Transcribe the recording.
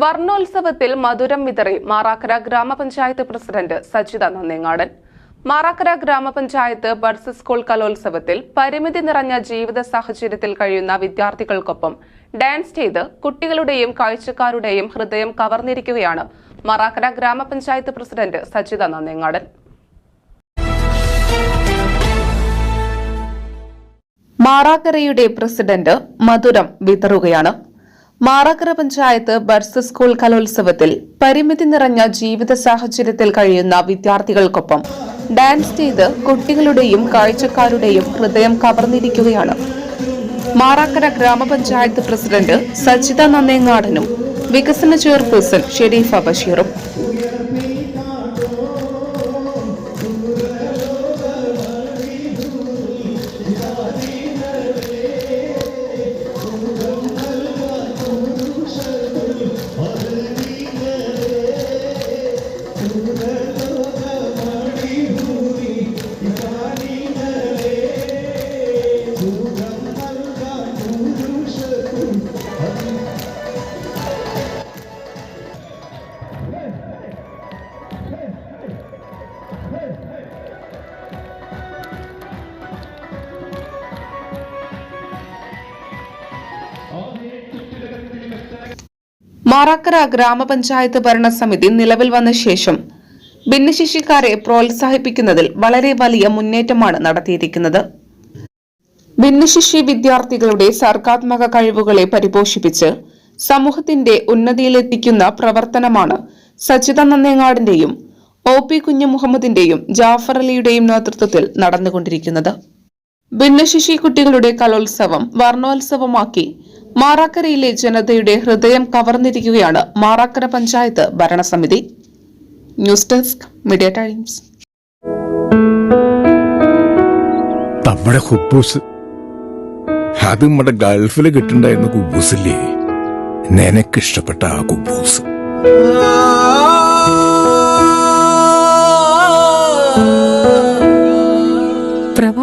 വർണോത്സവത്തിൽ മധുരം വിതറി മാറാക്കര ഗ്രാമപഞ്ചായത്ത് പ്രസിഡന്റ് സജിത നന്ദിങ്ങാടൻ. മാറാക്കര ഗ്രാമപഞ്ചായത്ത് ബഡ്സ് സ്കൂൾ കലോത്സവത്തിൽ പരിമിതി നിറഞ്ഞ ജീവിത സാഹചര്യത്തിൽ കഴിയുന്ന വിദ്യാർത്ഥികൾക്കൊപ്പം ഡാൻസ് ചെയ്ത് കുട്ടികളുടെയും കാഴ്ചക്കാരുടെയും ഹൃദയം കവർന്നിരിക്കുകയാണ് മാറാക്കര ഗ്രാമപഞ്ചായത്ത് പ്രസിഡന്റ് സജിത നന്ദിങ്ങാടൻ. മാറാക്കരയുടെ പ്രസിഡന്റ് മധുരം വിതറുകയാണ്. മാറാക്കര പഞ്ചായത്ത് ബർസ് സ്കൂൾ കലോത്സവത്തിൽ പരിമിതി നിറഞ്ഞ ജീവിത സാഹചര്യത്തിൽ കഴിയുന്ന വിദ്യാർത്ഥികൾക്കൊപ്പം ഡാൻസ് ചെയ്ത് കുട്ടികളുടെയും കാഴ്ചക്കാരുടെയും ഹൃദയം കവർന്നിരിക്കുകയാണ്. മാറാക്കര ഗ്രാമപഞ്ചായത്ത് പ്രസിഡന്റ് സജിത നന്നേങ്ങാടനും വികസന ചെയർപേഴ്സൺ ഷെരീഫ ബഷീറും മാറാക്കര ഗ്രാമപഞ്ചായത്ത് ഭരണസമിതി നിലവിൽ വന്ന ശേഷം ഭിന്നശേഷിക്കാരെ പ്രോത്സാഹിപ്പിക്കുന്നതിൽ വളരെ വലിയ മുന്നേറ്റമാണ് നടത്തിയിരിക്കുന്നത്. ഭിന്നശേഷി വിദ്യാർത്ഥികളുടെ സർഗാത്മക കഴിവുകളെ പരിപോഷിപ്പിച്ച് സമൂഹത്തിന്റെ ഉന്നതിയിലെത്തിക്കുന്ന പ്രവർത്തനമാണ് സച്ചിത നന്ദേങ്ങാടിന്റെയും ഒ പി കുഞ്ഞു മുഹമ്മദിന്റെയും ജാഫർ അലിയുടെയും നേതൃത്വത്തിൽ നടന്നുകൊണ്ടിരിക്കുന്നത്. ഭിന്നശേഷി കുട്ടികളുടെ കലോത്സവം വർണോത്സവമാക്കി മാറാക്കരയിലെ ജനതയുടെ ഹൃദയം കവർന്നിരിക്കുകയാണ് മാറാക്കര പഞ്ചായത്ത് ഭരണസമിതി. News Desk Media Times. നമ്മുടെ കുബൂസ് അത് നമ്മുടെ ഗൾഫിൽ കിട്ടുണ്ടായിരുന്ന കുബൂസില്ലേ? നിനക്കിഷ്ടപ്പെട്ട ആ കുബൂസ്.